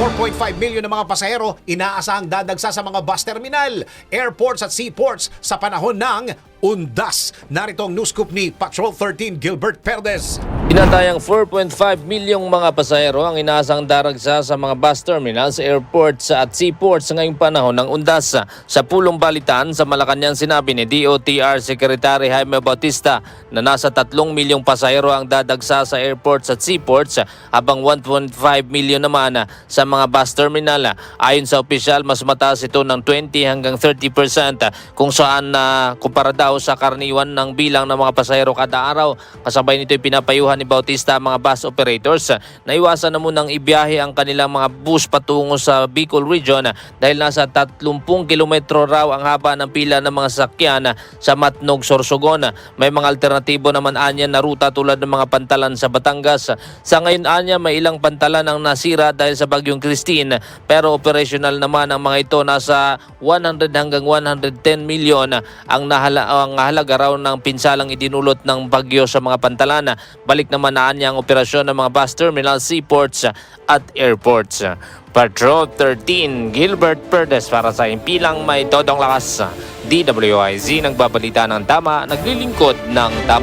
4.5 milyon na mga pasahero inaasahang dadagsa sa mga bus terminal, airports at seaports sa panahon ng undas. Narito ang news ni Patrol 13 Gilbert Perez. Tinatayang 4.5 milyong mga pasahero ang inaasang daragsa sa mga bus terminals, airports at seaports ngayong panahon ng undas. Sa pulong balitaan sa Malacanang sinabi ni DOTR Secretary Jaime Bautista na nasa 3 milyong pasahero ang dadagsa sa airports at seaports habang 1.5 milyon naman sa mga bus terminal. Ayon sa opisyal, mas mataas ito ng 20 hanggang 30% kung saan na kumpara daw sa karaniwan ng bilang ng mga pasahero kada araw. Kasabay nito ay pinapayuhan ni Bautista mga bus operators na iwasan na munang ibiyahe ang kanilang mga bus patungo sa Bicol Region dahil nasa 30 kilometro raw ang haba ng pila ng mga sakyan sa Matnog, Sorsogon. May mga alternatibo naman anya na ruta tulad ng mga pantalan sa Batangas. Sa ngayon anya may ilang pantalan ang nasira dahil sa bagyong Christine pero operational naman ang mga ito nasa 100 hanggang 110 milyon ang nahala ang halaga raw ng pinsalang idinulot ng bagyo sa mga pantalan. Balik naman na ang operasyon ng mga bus terminal, seaports at airports. Patrol 13, Gilbert Perdes para sa impilang may todong lakas. DWIZ nagbabalita ng tama, naglilingkod ng tama.